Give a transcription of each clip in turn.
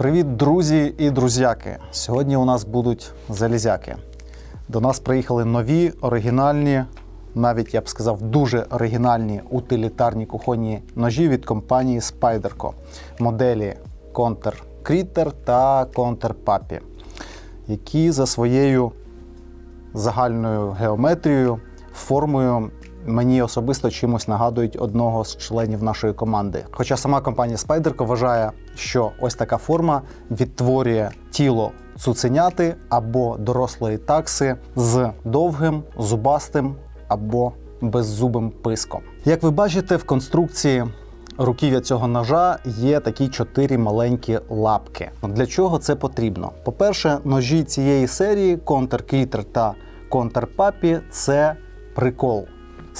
Привіт, друзі і друзяки! Сьогодні у нас будуть залізяки. До нас приїхали нові, оригінальні, навіть я б сказав, дуже оригінальні утилітарні кухонні ножі від компанії Spyderco. Моделі Counter Critter та Counter Papi, які за своєю загальною геометрією, формою мені особисто чимось нагадують одного з членів нашої команди. Хоча сама компанія Spyderco вважає, що ось така форма відтворює тіло цуценяти або дорослої такси з довгим, зубастим або беззубим писком. Як ви бачите, в конструкції руків'я цього ножа є такі чотири маленькі лапки. Для чого це потрібно? По-перше, ножі цієї серії Critter та Papi – це прикол.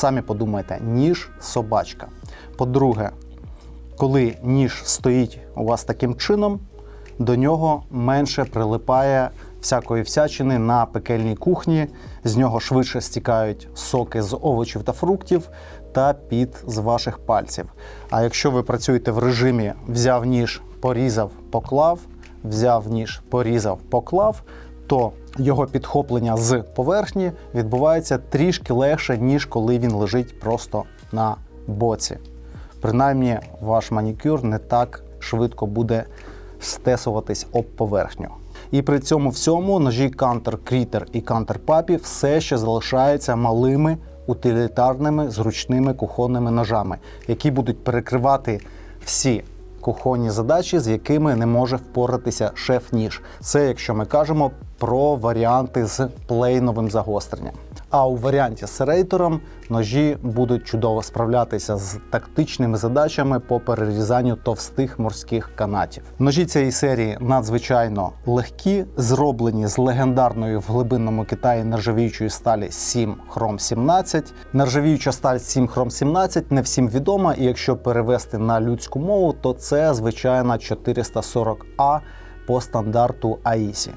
Самі подумайте, ніж собачка. По-друге, коли ніж стоїть у вас таким чином, до нього менше прилипає всякої всячини на пекельній кухні, з нього швидше стікають соки з овочів та фруктів та під з ваших пальців. А якщо ви працюєте в режимі взяв ніж, порізав, поклав, взяв ніж, порізав, поклав, то його підхоплення з поверхні відбувається трішки легше, ніж коли він лежить просто на боці. Принаймні, ваш манікюр не так швидко буде стесуватись об поверхню. І при цьому всьому ножі Counter Critter і Counter Papi все ще залишаються малими утилітарними зручними кухонними ножами, які будуть перекривати всі кухонні задачі, з якими не може впоратися шеф-ніж. Це якщо ми кажемо про варіанти з плейновим загостренням. А у варіанті з серейтором ножі будуть чудово справлятися з тактичними задачами по перерізанню товстих морських канатів. Ножі цієї серії надзвичайно легкі, зроблені з легендарної в глибинному Китаї нержавіючої сталі 7 хром 17. Нержавіюча сталь 7 хром 17 не всім відома, і якщо перевести на людську мову, то це звичайна 440А по стандарту АІСі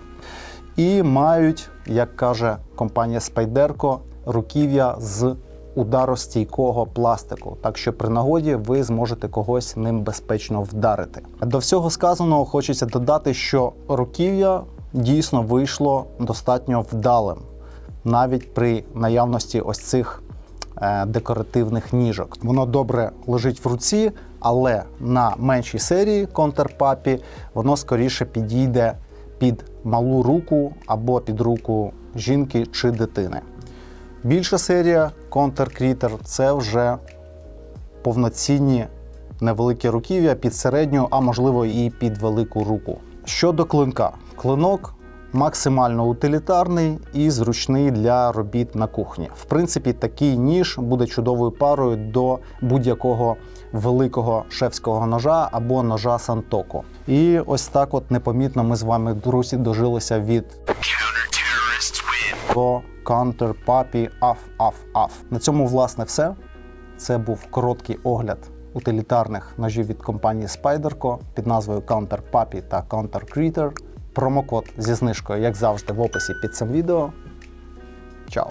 і мають, як каже компанія Spyderco, руків'я з ударостійкого пластику, так що при нагоді ви зможете когось ним безпечно вдарити. До всього сказаного хочеться додати, що руків'я дійсно вийшло достатньо вдалим, навіть при наявності ось цих е, декоративних ніжок. Воно добре лежить в руці, але на меншій серії Papi воно скоріше підійде під малу руку або під руку жінки чи дитини. Більша серія Counter Critter – це вже повноцінні невеликі руків'я під середню, а можливо і під велику руку. Щодо клинка, клинок максимально утилітарний і зручний для робіт на кухні. В принципі, такий ніж буде чудовою парою до будь-якого великого шефського ножа або ножа Сантоко. І ось так, от непомітно, ми з вами, друзі, дожилися від до Counter Аф Аф Аф. На цьому, власне, все. Це був короткий огляд утилітарних ножів від компанії Spyderco під назвою Counter Papi та Counter Critter. Промокод зі знижкою, як завжди, в описі під цим відео. Чао!